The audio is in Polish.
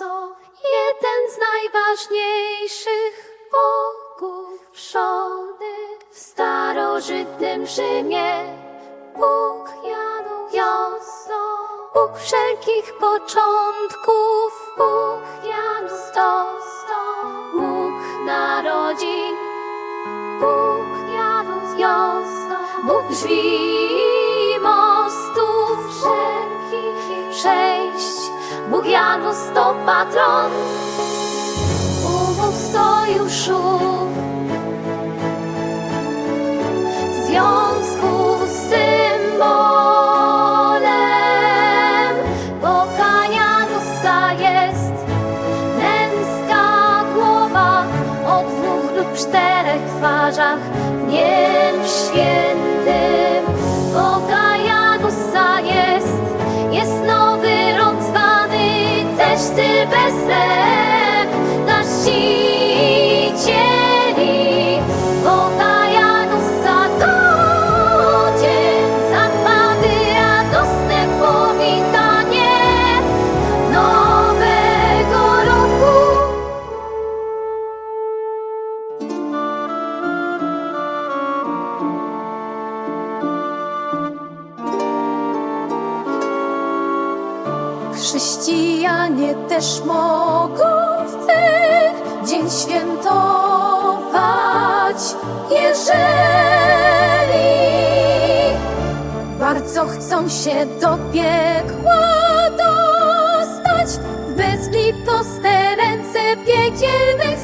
Joso, jeden z najważniejszych bogów Szody w starożytnym Rzymie. Bóg Janu Joso, Bóg wszelkich początków, Bóg Janu Stoso, Bóg narodzin, Bóg Janus Josto, Bóg drzwi Bóg Janus to patron umów sojuszów, związków z symbolem Boga Janusa jest męska głowa o dwóch lub czterech twarzach w Ти без себе, наші. Chrześcijanie też mogą w ten dzień świętować, jeżeli bardzo chcą się do piekła dostać w bezlitosne ręce piekielne